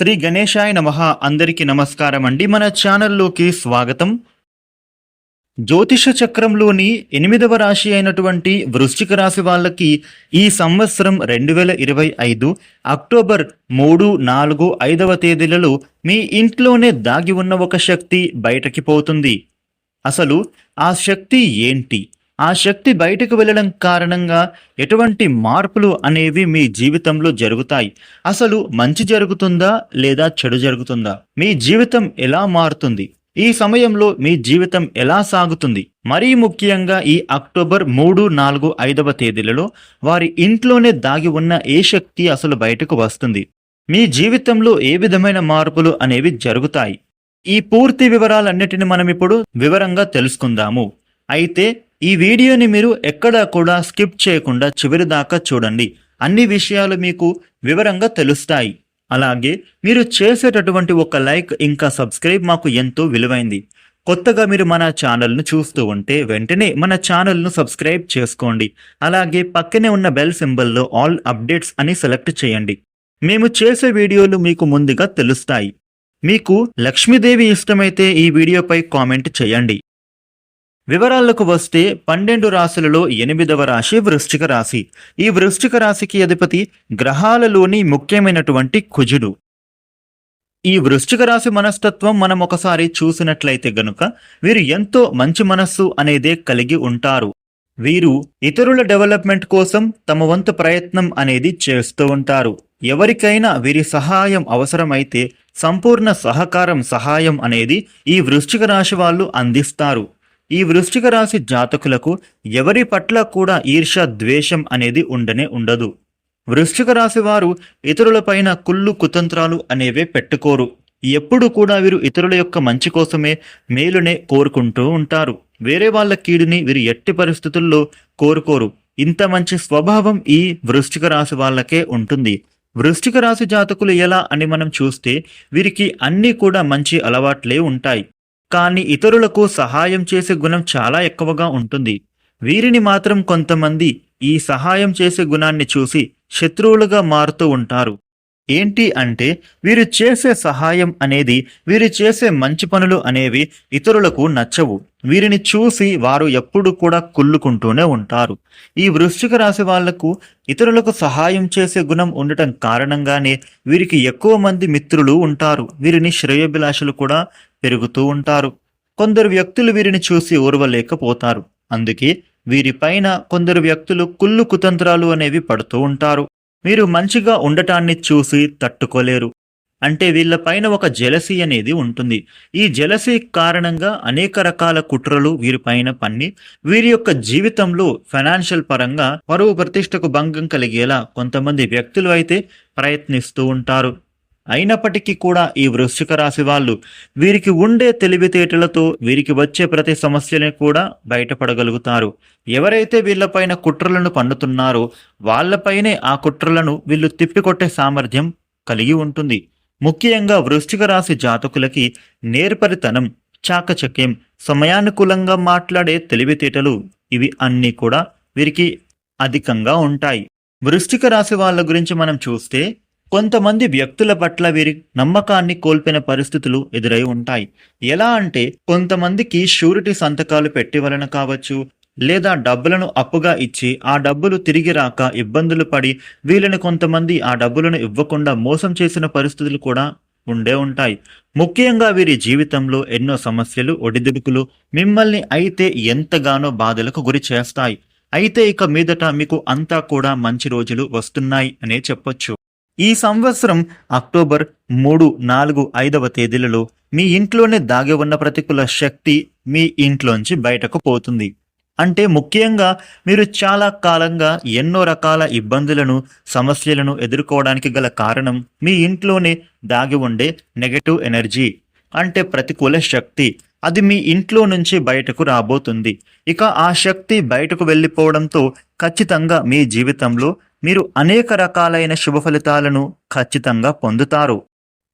శ్రీ గణేశాయ నమ. అందరికీ నమస్కారం అండి. మన ఛానల్లోకి స్వాగతం. జ్యోతిష చక్రంలోని ఎనిమిదవ రాశి అయినటువంటి వృశ్చిక రాశి వాళ్ళకి ఈ సంవత్సరం రెండు వేల ఇరవై ఐదు అక్టోబర్ మూడు నాలుగు ఐదవ తేదీలలో మీ ఇంట్లోనే దాగి ఉన్న ఒక శక్తి బయటకి పోతుంది. అసలు ఆ శక్తి ఏంటి? ఆ శక్తి బయటకు వెళ్ళడం కారణంగా ఎటువంటి మార్పులు అనేవి మీ జీవితంలో జరుగుతాయి? అసలు మంచి జరుగుతుందా లేదా చెడు జరుగుతుందా? మీ జీవితం ఎలా మారుతుంది? ఈ సమయంలో మీ జీవితం ఎలా సాగుతుంది? మరీ ముఖ్యంగా ఈ అక్టోబర్ మూడు నాలుగు ఐదవ తేదీలలో వారి ఇంట్లోనే దాగి ఉన్న ఏ శక్తి అసలు బయటకు వస్తుంది? మీ జీవితంలో ఏ విధమైన మార్పులు అనేవి జరుగుతాయి? ఈ పూర్తి వివరాలన్నిటిని మనం ఇప్పుడు వివరంగా తెలుసుకుందాము. అయితే ఈ వీడియోని మీరు ఎక్కడా కూడా స్కిప్ చేయకుండా చివరి దాకా చూడండి. అన్ని విషయాలు మీకు వివరంగా తెలుస్తాయి. అలాగే మీరు చేసేటటువంటి ఒక లైక్ ఇంకా సబ్స్క్రైబ్ మాకు ఎంతో విలువైంది. కొత్తగా మీరు మన ఛానల్ను చూస్తూ ఉంటే వెంటనే మన ఛానల్ను సబ్స్క్రైబ్ చేసుకోండి. అలాగే పక్కనే ఉన్న బెల్ సింబల్లో ఆల్ అప్డేట్స్ అని సెలెక్ట్ చేయండి. మేము చేసే వీడియోలు మీకు ముందుగా తెలుస్తాయి. మీకు లక్ష్మీదేవి ఇష్టమైతే ఈ వీడియోపై కామెంట్ చేయండి. వివరాలకు వస్తే పన్నెండు రాశులలో ఎనిమిదవ రాశి వృశ్చిక రాశి. ఈ వృశ్చిక రాశికి అధిపతి గ్రహాలలోని ముఖ్యమైనటువంటి కుజుడు. ఈ వృశ్చిక రాశి మనస్తత్వం మనం ఒకసారి చూసినట్లయితే గనుక వీరు ఎంతో మంచి మనస్సు అనేదే కలిగి ఉంటారు. వీరు ఇతరుల డెవలప్మెంట్ కోసం తమ వంతు ప్రయత్నం అనేది చేస్తూ ఉంటారు. ఎవరికైనా వీరి సహాయం అవసరమైతే సంపూర్ణ సహకారం సహాయం అనేది ఈ వృశ్చిక రాశి వాళ్ళు అందిస్తారు. ఈ వృశ్చిక రాశి జాతకులకు ఎవరి పట్ల కూడా ఈర్ష ద్వేషం అనేది ఉండనే ఉండదు. వృశ్చిక రాశి వారు ఇతరులపైన కుళ్ళు కుతంత్రాలు అనేవే పెట్టుకోరు. ఎప్పుడు కూడా వీరు ఇతరుల యొక్క మంచి కోసమే మేలునే కోరుకుంటూ ఉంటారు. వేరే వాళ్ళ కీడుని వీరు ఎట్టి పరిస్థితుల్లో కోరుకోరు. ఇంత మంచి స్వభావం ఈ వృశ్చిక రాశి వాళ్ళకే ఉంటుంది. వృశ్చిక రాశి జాతకులు ఎలా అని మనం చూస్తే వీరికి అన్నీ కూడా మంచి అలవాట్లే ఉంటాయి. కానీ ఇతరులకు సహాయం చేసే గుణం చాలా ఎక్కువగా ఉంటుంది. వీరిని మాత్రం కొంతమంది ఈ సహాయం చేసే గుణాన్ని చూసి శత్రువులుగా మారుతూ ఉంటారు. ఏంటి అంటే వీరు చేసే సహాయం అనేది వీరు చేసే మంచి పనులు అనేవి ఇతరులకు నచ్చవు. వీరిని చూసి వారు ఎప్పుడు కూడా కుళ్ళుకుంటూనే ఉంటారు. ఈ వృశ్చిక రాశి వాళ్ళకు ఇతరులకు సహాయం చేసే గుణం ఉండటం కారణంగానే వీరికి ఎక్కువ మంది మిత్రులు ఉంటారు. వీరిని శ్రేయోభిలాషులు కూడా పెరుగుతూ ఉంటారు. కొందరు వ్యక్తులు వీరిని చూసి ఓర్వలేకపోతారు. అందుకే వీరిపైన కొందరు వ్యక్తులు కుళ్ళు కుతంత్రాలు అనేవి పడుతూ ఉంటారు. మీరు మంచిగా ఉండటాన్ని చూసి తట్టుకోలేరు. అంటే వీళ్ళపైన ఒక జలసీ అనేది ఉంటుంది. ఈ జలసీ కారణంగా అనేక రకాల కుట్రలు వీరిపైన పన్ని వీరి యొక్క జీవితంలో ఫైనాన్షియల్ పరంగా పరువు ప్రతిష్టకు భంగం కలిగేలా కొంతమంది వ్యక్తులు అయితే ప్రయత్నిస్తూ ఉంటారు. అయినప్పటికీ కూడా ఈ వృశ్చిక రాశి వాళ్ళు వీరికి ఉండే తెలివితేటలతో వీరికి వచ్చే ప్రతి సమస్యని కూడా బయటపడగలుగుతారు. ఎవరైతే వీళ్ళపైన కుట్రలను పండుతున్నారో వాళ్ళపైనే ఆ కుట్రలను వీళ్ళు తిప్పికొట్టే సామర్థ్యం కలిగి ఉంటుంది. ముఖ్యంగా వృశ్చిక రాశి జాతకులకి నేర్పరితనం చాకచక్యం సమయానుకూలంగా మాట్లాడే తెలివితేటలు ఇవి అన్నీ కూడా వీరికి అధికంగా ఉంటాయి. వృష్టిక రాశి వాళ్ళ గురించి మనం చూస్తే కొంతమంది వ్యక్తుల పట్ల వీరి నమ్మకాన్ని కోల్పోయిన పరిస్థితులు ఎదురై ఉంటాయి. ఎలా అంటే కొంతమందికి షూరిటీ సంతకాలు పెట్టి వలన కావచ్చు లేదా డబ్బులను అప్పుగా ఇచ్చి ఆ డబ్బులు తిరిగి రాక ఇబ్బందులు పడి వీళ్ళని కొంతమంది ఆ డబ్బులను ఇవ్వకుండా మోసం చేసిన పరిస్థితులు కూడా ఉండే ఉంటాయి. ముఖ్యంగా వీరి జీవితంలో ఎన్నో సమస్యలు ఒడిదుడుకులు మిమ్మల్ని అయితే ఎంతగానో బాధలకు గురి చేస్తాయి. అయితే ఇక మీదట మీకు అంతా కూడా మంచి రోజులు వస్తున్నాయి అనే చెప్పొచ్చు. ఈ సంవత్సరం అక్టోబర్ మూడు నాలుగు ఐదవ తేదీలలో మీ ఇంట్లోనే దాగి ఉన్న ప్రతికూల శక్తి మీ ఇంట్లోంచి బయటకు పోతుంది. అంటే ముఖ్యంగా మీరు చాలా కాలంగా ఎన్నో రకాల ఇబ్బందులను సమస్యలను ఎదుర్కోవడానికి గల కారణం మీ ఇంట్లోనే దాగి ఉండే నెగటివ్ ఎనర్జీ అంటే ప్రతికూల శక్తి. అది మీ ఇంట్లో నుంచి బయటకు రాబోతుంది. ఇక ఆ శక్తి బయటకు వెళ్ళిపోవడంతో ఖచ్చితంగా మీ జీవితంలో మీరు అనేక రకాలైన శుభ ఫలితాలను ఖచ్చితంగా పొందుతారు.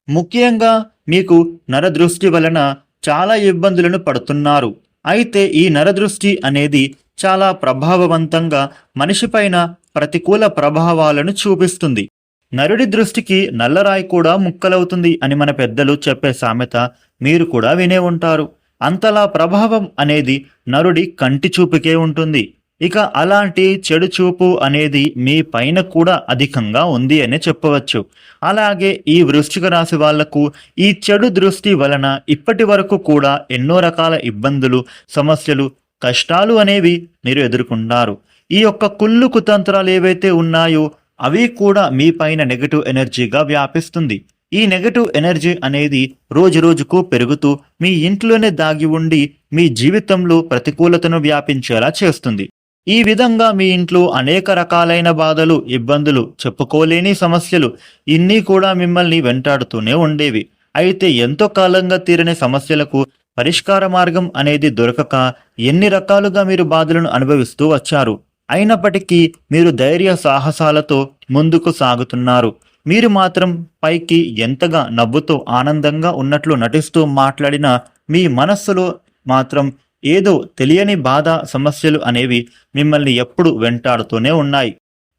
ముఖ్యంగా మీకు నరదృష్టి వలన చాలా ఇబ్బందులను పడుతున్నారు. అయితే ఈ నరదృష్టి అనేది చాలా ప్రభావవంతంగా మనిషిపైన ప్రతికూల ప్రభావాలను చూపిస్తుంది. నరుడి దృష్టికి నల్లరాయి కూడా ముక్కలవుతుంది అని మన పెద్దలు చెప్పే సామెత మీరు కూడా వినే ఉంటారు. అంతలా ప్రభావం అనేది నరుడి కంటి చూపుకే ఉంటుంది. ఇక అలాంటి చెడు చూపు అనేది మీ పైన కూడా అధికంగా ఉంది అని చెప్పవచ్చు. అలాగే ఈ వృశ్చిక రాశి వాళ్ళకు ఈ చెడు దృష్టి వలన ఇప్పటి వరకు కూడా ఎన్నో రకాల ఇబ్బందులు సమస్యలు కష్టాలు అనేవి మీరు ఎదుర్కొంటారు. ఈ యొక్క కుళ్ళు కుతంత్రాలు ఏవైతే ఉన్నాయో అవి కూడా మీ పైన నెగటివ్ ఎనర్జీగా వ్యాపిస్తుంది. ఈ నెగటివ్ ఎనర్జీ అనేది రోజు రోజుకు పెరుగుతూ మీ ఇంట్లోనే దాగి ఉండి మీ జీవితంలో ప్రతికూలతను వ్యాపించేలా చేస్తుంది. ఈ విధంగా మీ ఇంట్లో అనేక రకాలైన బాధలు ఇబ్బందులు చెప్పుకోలేని సమస్యలు ఇన్ని కూడా మిమ్మల్ని వెంటాడుతూనే ఉండేవి. అయితే ఎంతో కాలంగా తీరని సమస్యలకు పరిష్కార మార్గం అనేది దొరకక ఎన్ని రకాలుగా మీరు బాధలను అనుభవిస్తూ వచ్చారు? అయినప్పటికీ మీరు ధైర్య సాహసాలతో ముందుకు సాగుతున్నారు. మీరు మాత్రం పైకి ఎంతగా నవ్వుతూ ఆనందంగా ఉన్నట్లు నటిస్తూ మాట్లాడిన మీ మనస్సులో మాత్రం ఏదో తెలియని బాధ సమస్యలు అనేవి మిమ్మల్ని ఎప్పుడు వెంటాడుతూనే ఉన్నాయి.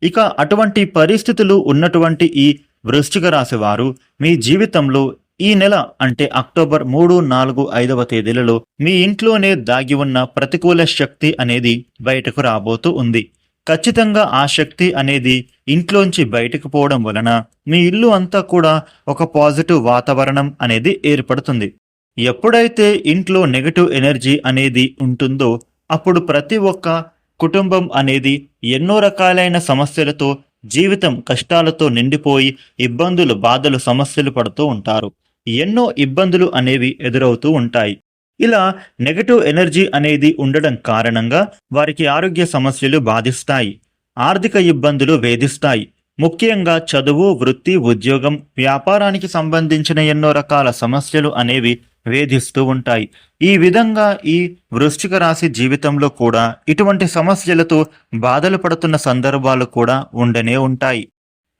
ఇక అటువంటి పరిస్థితులు ఉన్నటువంటి ఈ వృశ్చిక రాశి వారు మీ జీవితంలో ఈ నెల అంటే అక్టోబర్ మూడు నాలుగు ఐదవ తేదీలలో మీ ఇంట్లోనే దాగి ఉన్న ప్రతికూల శక్తి అనేది బయటకు రాబోతూ ఉంది. ఖచ్చితంగా ఆ శక్తి అనేది ఇంట్లోంచి బయటకు పోవడం వలన మీ ఇల్లు అంతా కూడా ఒక పాజిటివ్ వాతావరణం అనేది ఏర్పడుతుంది. ఎప్పుడైతే ఇంట్లో నెగటివ్ ఎనర్జీ అనేది ఉంటుందో అప్పుడు ప్రతి ఒక్క కుటుంబం అనేది ఎన్నో రకాలైన సమస్యలతో జీవితం కష్టాలతో నిండిపోయి ఇబ్బందులు బాధలు సమస్యలు పడుతూ ఉంటారు. ఎన్నో ఇబ్బందులు అనేవి ఎదురవుతూ ఉంటాయి. ఇలా నెగటివ్ ఎనర్జీ అనేది ఉండడం కారణంగా వారికి ఆరోగ్య సమస్యలు బాధిస్తాయి ఆర్థిక ఇబ్బందులు వేధిస్తాయి. ముఖ్యంగా చదువు వృత్తి ఉద్యోగం వ్యాపారానికి సంబంధించిన ఎన్నో రకాల సమస్యలు అనేవి వేధిస్తూ ఉంటాయి. ఈ విధంగా ఈ వృశ్చిక రాశి జీవితంలో కూడా ఇటువంటి సమస్యలతో బాధలు పడుతున్న సందర్భాలు కూడా ఉండనే ఉంటాయి.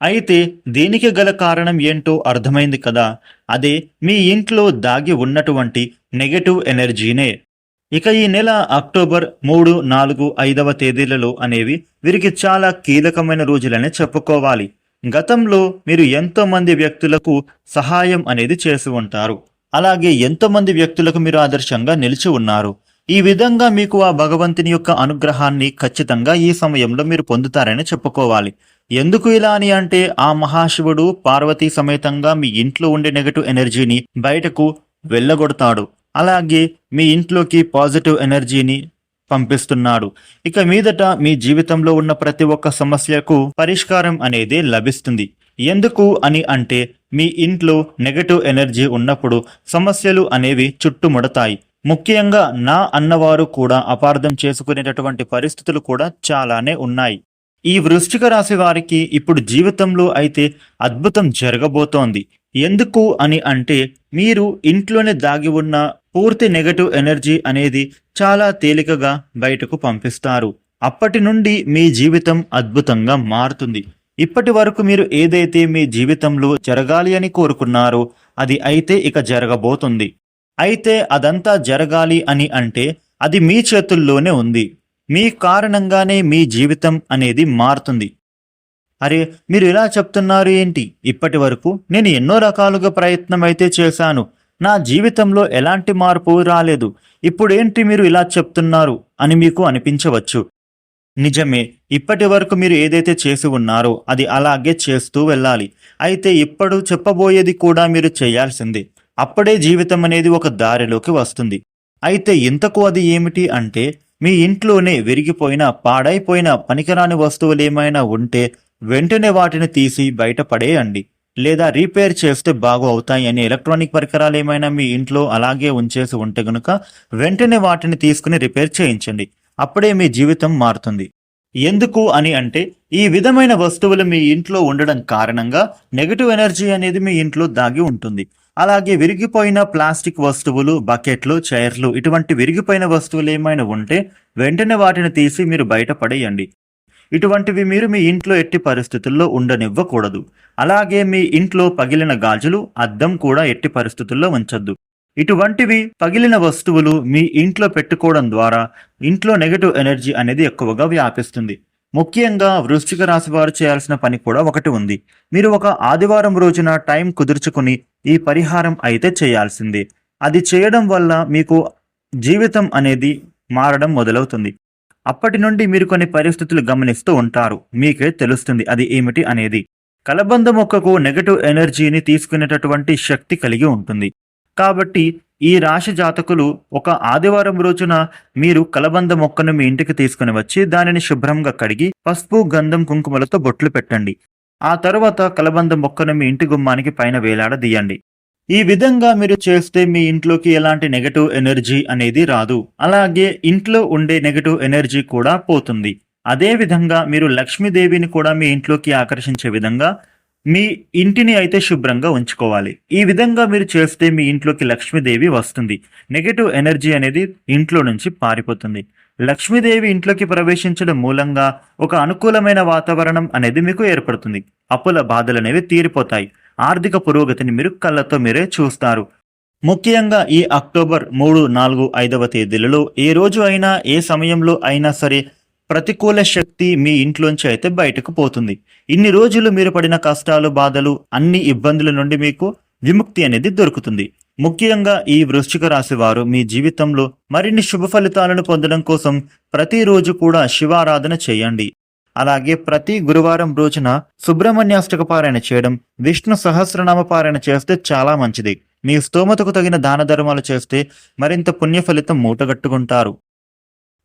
అయితే దీనికి గల కారణం ఏంటో అర్థమైంది కదా. అదే మీ ఇంట్లో దాగి ఉన్నటువంటి నెగటివ్ ఎనర్జీనే. ఇక ఈ నెల అక్టోబర్ మూడు నాలుగు ఐదవ తేదీలలో అనేవి వీరికి చాలా కీలకమైన రోజులనే చెప్పుకోవాలి. గతంలో మీరు ఎంతో మంది వ్యక్తులకు సహాయం అనేది చేసి ఉంటారు. అలాగే ఎంతో మంది వ్యక్తులకు మీరు ఆదర్శంగా నిలిచి ఉన్నారు. ఈ విధంగా మీకు ఆ భగవంతుని యొక్క అనుగ్రహాన్ని ఖచ్చితంగా ఈ సమయంలో మీరు పొందుతారని చెప్పుకోవాలి. ఎందుకు ఇలా అని అంటే ఆ మహాశివుడు పార్వతీ సమేతంగా మీ ఇంట్లో ఉండే నెగటివ్ ఎనర్జీని బయటకు వెళ్ళగొడతాడు. అలాగే మీ ఇంట్లోకి పాజిటివ్ ఎనర్జీని పంపిస్తున్నాడు. ఇక మీదట మీ జీవితంలో ఉన్న ప్రతి ఒక్క సమస్యకు పరిష్కారం అనేది లభిస్తుంది. ఎందుకు అని అంటే మీ ఇంట్లో నెగటివ్ ఎనర్జీ ఉన్నప్పుడు సమస్యలు అనేవి చుట్టుముడతాయి. ముఖ్యంగా నా అన్నవారు కూడా అపార్థం చేసుకునేటటువంటి పరిస్థితులు కూడా చాలానే ఉన్నాయి. ఈ వృశ్చిక రాశి వారికి ఇప్పుడు జీవితంలో అయితే అద్భుతం జరగబోతోంది. ఎందుకు అని అంటే మీరు ఇంట్లోనే దాగి ఉన్న పూర్తి నెగటివ్ ఎనర్జీ అనేది చాలా తేలికగా బయటకు పంపిస్తారు. అప్పటి నుండి మీ జీవితం అద్భుతంగా మారుతుంది. ఇప్పటి వరకు మీరు ఏదైతే మీ జీవితంలో జరగాలి అని కోరుకున్నారో అది అయితే ఇక జరగబోతుంది. అయితే అదంతా జరగాలి అని అంటే అది మీ చేతుల్లోనే ఉంది. మీ కారణంగానే మీ జీవితం అనేది మారుతుంది. అరే మీరు ఇలా చెప్తున్నారు ఏంటి? ఇప్పటి వరకు నేను ఎన్నో రకాలుగా ప్రయత్నం అయితే చేశాను. నా జీవితంలో ఎలాంటి మార్పు రాలేదు. ఇప్పుడేంటి మీరు ఇలా చెప్తున్నారు అని మీకు అనిపించవచ్చు. నిజమే ఇప్పటి వరకు మీరు ఏదైతే చేసి ఉన్నారో అది అలాగే చేస్తూ వెళ్ళాలి. అయితే ఇప్పుడు చెప్పబోయేది కూడా మీరు చేయాల్సిందే. అప్పుడే జీవితం అనేది ఒక దారిలోకి వస్తుంది. అయితే ఇంతకు అది ఏమిటి అంటే మీ ఇంట్లోనే విరిగిపోయిన పాడైపోయిన పనికిరాని వస్తువులు ఏమైనా ఉంటే వెంటనే వాటిని తీసి బయట పడేయండి. లేదా రీపేర్ చేస్తే బాగు అవుతాయి అని ఎలక్ట్రానిక్ పరికరాలు ఏమైనా మీ ఇంట్లో అలాగే ఉంచేసి ఉంటే గనుక వెంటనే వాటిని తీసుకుని రిపేర్ చేయించండి. అప్పుడే మీ జీవితం మారుతుంది. ఎందుకు అని అంటే ఈ విధమైన వస్తువులు మీ ఇంట్లో ఉండడం కారణంగా నెగటివ్ ఎనర్జీ అనేది మీ ఇంట్లో దాగి ఉంటుంది. అలాగే విరిగిపోయిన ప్లాస్టిక్ వస్తువులు బకెట్లు చైర్లు ఇటువంటి విరిగిపోయిన వస్తువులు ఏమైనా ఉంటే వెంటనే వాటిని తీసి మీరు బయట పడేయండి. ఇటువంటివి మీరు మీ ఇంట్లో ఎట్టి పరిస్థితుల్లో ఉండనివ్వకూడదు. అలాగే మీ ఇంట్లో పగిలిన గాజులు అద్దం కూడా ఎట్టి పరిస్థితుల్లో ఉంచద్దు. ఇటువంటివి పగిలిన వస్తువులు మీ ఇంట్లో పెట్టుకోవడం ద్వారా ఇంట్లో నెగటివ్ ఎనర్జీ అనేది ఎక్కువగా వ్యాపిస్తుంది. ముఖ్యంగా వృశ్చిక రాశి వారు చేయాల్సిన పని కూడా ఒకటి ఉంది. మీరు ఒక ఆదివారం రోజున టైం కుదుర్చుకుని ఈ పరిహారం అయితే చేయాల్సింది. అది చేయడం వల్ల మీకు జీవితం అనేది మారడం మొదలవుతుంది. అప్పటి నుండి మీరు కొన్ని పరిస్థితులు గమనిస్తూ ఉంటారు. మీకే తెలుస్తుంది అది ఏమిటి అనేది. కలబంద మొక్కకు నెగటివ్ ఎనర్జీని తీసుకునేటటువంటి శక్తి కలిగి ఉంటుంది. కాబట్టి ఈ రాశి జాతకులు ఒక ఆదివారం రోజున మీరు కలబంద మొక్కను మీ ఇంటికి తీసుకుని వచ్చి దానిని శుభ్రంగా కడిగి పసుపు గంధం కుంకుమలతో బొట్లు పెట్టండి. ఆ తరువాత కలబంద మొక్కను మీ ఇంటి గుమ్మానికి పైన వేలాడదీయండి. ఈ విధంగా మీరు చేస్తే మీ ఇంట్లోకి ఎలాంటి నెగటివ్ ఎనర్జీ అనేది రాదు. అలాగే ఇంట్లో ఉండే నెగటివ్ ఎనర్జీ కూడా పోతుంది. అదే విధంగా మీరు లక్ష్మీదేవిని కూడా మీ ఇంట్లోకి ఆకర్షించే విధంగా మీ ఇంటిని అయితే శుభ్రంగా ఉంచుకోవాలి. ఈ విధంగా మీరు చేస్తే మీ ఇంట్లోకి లక్ష్మీదేవి వస్తుంది. నెగటివ్ ఎనర్జీ అనేది ఇంట్లో నుంచి పారిపోతుంది. లక్ష్మీదేవి ఇంట్లోకి ప్రవేశించడం మూలంగా ఒక అనుకూలమైన వాతావరణం అనేది మీకు ఏర్పడుతుంది. అప్పుల బాధలు అనేవి తీరిపోతాయి. ఆర్థిక పురోగతిని మీరు కళ్ళతో మీరే చూస్తారు. ముఖ్యంగా ఈ అక్టోబర్ మూడు నాలుగు ఐదవ తేదీలలో ఏ రోజు అయినా ఏ సమయంలో అయినా సరే ప్రతికూల శక్తి మీ ఇంట్లోంచి అయితే బయటకు పోతుంది. ఇన్ని రోజులు మీరు పడిన కష్టాలు బాధలు అన్ని ఇబ్బందుల నుండి మీకు విముక్తి అనేది దొరుకుతుంది. ముఖ్యంగా ఈ వృశ్చిక రాశి వారు మీ జీవితంలో మరిన్ని శుభ ఫలితాలను పొందడం కోసం ప్రతిరోజు కూడా శివారాధన చేయండి. అలాగే ప్రతి గురువారం రోజున సుబ్రహ్మణ్యాష్టక పారాయణ చేయడం విష్ణు సహస్రనామ పారాయణ చేస్తే చాలా మంచిది. మీ స్తోమతకు తగిన దాన ధర్మాలు చేస్తే మరింత పుణ్య ఫలితం మూటగట్టుకుంటారు.